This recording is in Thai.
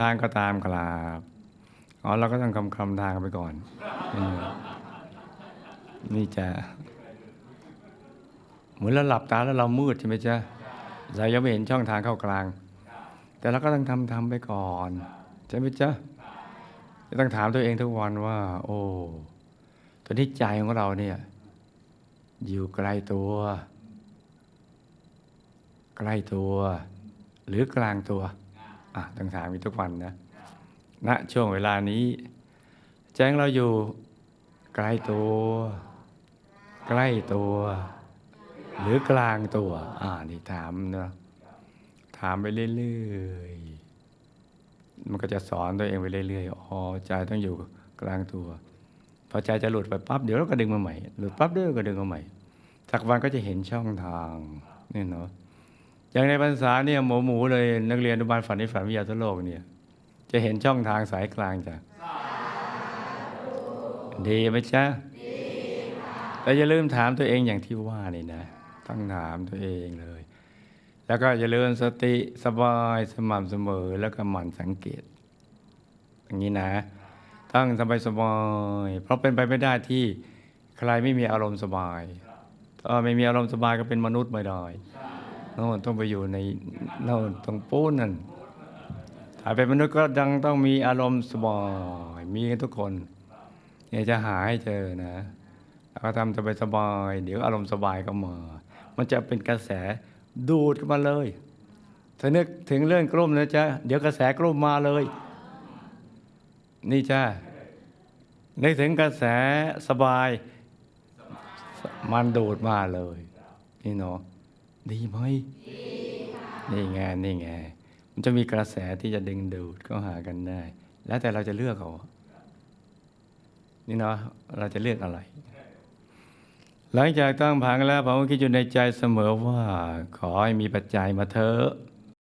ทางก็ตามกราบอ๋อเราก็ต้องคำคำทางไปก่อน นี่จะ เหมือนเราหลับตาแล้วเรามืดใช่ไหมจ๊ะเรายังไม่เห็นช่องทางเข้ากลาง แต่เราก็ต้องทำทำไปก่อนใช่ไหมจ๊ะจะต้องถามตัวเองทุกวันว่า โอ้ตอนนี้ใจของเราเนี่ย อยู่ไกลตัว ใกล้ตัว หรือกลางตัว อะต้องถามอีกทุกวันนะณช่วงเวลานี้ แจ้งเราอยู่ไกล้ตัว ใกล้ตัว หรือกลางตัว อ่านี่ถามเนาะถามไปเรื่อยๆมันก็จะสอนตัวเองไปเรื่อยๆอ๋อใจต้องอยู่กลางตัวพอใจจะหลุดไปปั๊บเดี๋ยวเราก็ดึงมาใหม่หลุดปั๊บเดี๋ยวก็ดึงมาใหม่สักวันก็จะเห็นช่องทางนี่เนาะ อย่างในภาษาเนี่ยหมูหมูเลยนักเรียนอนุบาลฝันในฝันวิทยาทโลกเนี่ยจะเห็นช่องทางสายกลางจ้ะดีไหมจ๊ะแต่อย่าลืมถามตัวเองอย่างที่ว่านี่นะต้องถามตัวเองเลย แล้วก็อย่าลืมสติสบายสม่ำเสมอแล้วก็หมั่นสังเกต อย่างนี้นะ ตั้งสบายสบายเพราะเป็นไปไม่ได้ที่ใครไม่มีอารมณ์สบายถ้าไม่มีอารมณ์สบายก็เป็นมนุษย์ไม่ได้ โน่นต้องไปอยู่ในโน่นตรงปูนนั่นถ้าเป็นมนุษย์ก็ดังต้องมีอารมณ์สบายมีกันทุกคนเนี่ยจะหาให้เจอนะแล้วก็ทำสบายสบายเดี๋ยวอารมณ์สบายก็มา มันจะเป็นกระแสดูดเข้ามาเลยถ้านึกถึงเรื่องกลุ่มนะจ๊ะเดี๋ยวกระแสกลุ่มมาเลย นี่จ้านึกถึงกระแสสบายมันดูดมาเลย นี่เนาะ ดีไหมนี่ไงนี่ไงมันจะมีกระแสที่จะดึงดูดเข้าหากันได้ แล้วแต่เราจะเลือกเอานี่เนาะเราจะเลือกอะไร หลังจากตั้งผังแล้วผมก็คิดอยู่ในใจเสมอว่า ขอให้มีปัจจัยมาเถอะ